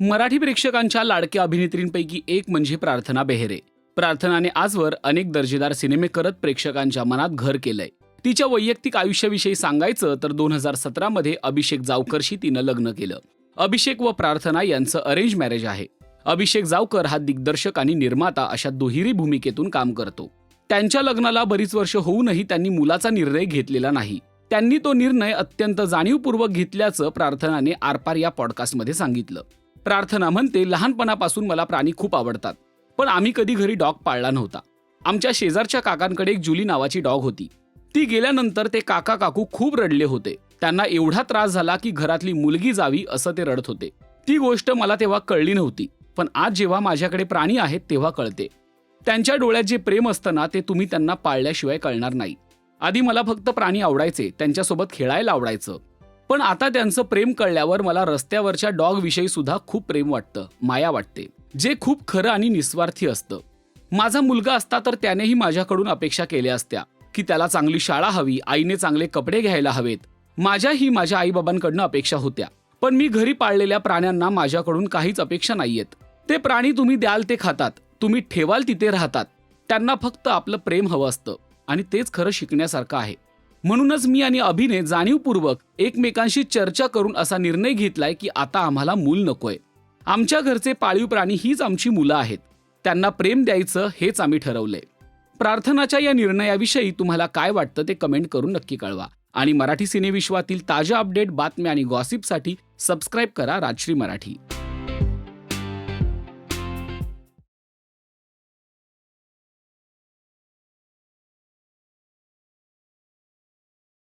मराठी प्रेक्षकांच्या लाडक्या अभिनेत्रींपैकी एक म्हणजे प्रार्थना बेहेरे. प्रार्थनाने आजवर अनेक दर्जेदार सिनेमे करत प्रेक्षकांच्या मनात घर केलंय. तिच्या वैयक्तिक आयुष्याविषयी सांगायचं तर दोन हजार सतरामध्ये अभिषेक जावकरशी तिनं लग्न केलं. अभिषेक व प्रार्थना यांचं अरेंज मॅरेज आहे. अभिषेक जावकर हा दिग्दर्शक आणि निर्माता अशा दुहेरी भूमिकेतून काम करतो. त्यांच्या लग्नाला बरीच वर्ष होऊनही त्यांनी मुलाचा निर्णय घेतलेला नाही. त्यांनी तो निर्णय अत्यंत जाणीवपूर्वक घेतल्याचं प्रार्थनाने आरपार या पॉडकास्टमध्ये सांगितलं. प्रार्थना म्हणते लहानपणापासून मला प्राणी खूप आवडतात पण आम्ही कधी घरी डॉग पाळला नव्हता. आमच्या शेजारच्या काकांकडे एक जुली नावाची डॉग होती. ती गेल्यानंतर ते काका काकू खूप रडले होते. त्यांना एवढा त्रास झाला की घरातली मुलगी जावी असं ते रडत होते. ती गोष्ट मला तेव्हा कळली नव्हती पण आज जेव्हा माझ्याकडे प्राणी आहेत तेव्हा कळते. त्यांच्या डोळ्यात जे प्रेम असतं ना ते तुम्ही त्यांना पाळल्याशिवाय कळणार नाही. आधी मला फक्त प्राणी आवडायचे त्यांच्यासोबत खेळायला आवडायचं पण आता त्यांचं प्रेम कळल्यावर मला रस्त्यावरच्या डॉग विषयी सुद्धा खूप प्रेम वाटतं माया वाटते जे खूप खरं आणि निस्वार्थी असतं. माझा मुलगा असता तर त्यानेही माझ्याकडून अपेक्षा केल्या असत्या की त्याला चांगली शाळा हवी आईने चांगले कपडे घ्यायला हवेत. माझ्याही माझ्या आईबाबांकडनं अपेक्षा होत्या पण मी घरी पाळलेल्या प्राण्यांना माझ्याकडून काहीच अपेक्षा नाहीयेत. ते प्राणी तुम्ही द्याल ते खातात तुम्ही ठेवाल तिथे राहतात. त्यांना फक्त आपलं प्रेम हवं असतं आणि तेच खरं शिकण्यासारखं आहे. म्हणूनच मी आणि अभिने जाणीवपूर्वक एकमेकांशी चर्चा करून असा निर्णय घेतलाय की आता आम्हाला मूल नकोय. आमच्या घरचे पाळीव प्राणी हीच आमची मुलं आहेत. त्यांना प्रेम द्यायचं हेच आम्ही ठरवलंय. प्रार्थनाच्या या निर्णयाविषयी तुम्हाला काय वाटतं ते कमेंट करून नक्की कळवा. आणि मराठी सिनेविश्वातील ताज्या अपडेट बातम्या आणि गॉसिपसाठी सबस्क्राईब करा राजश्री मराठी.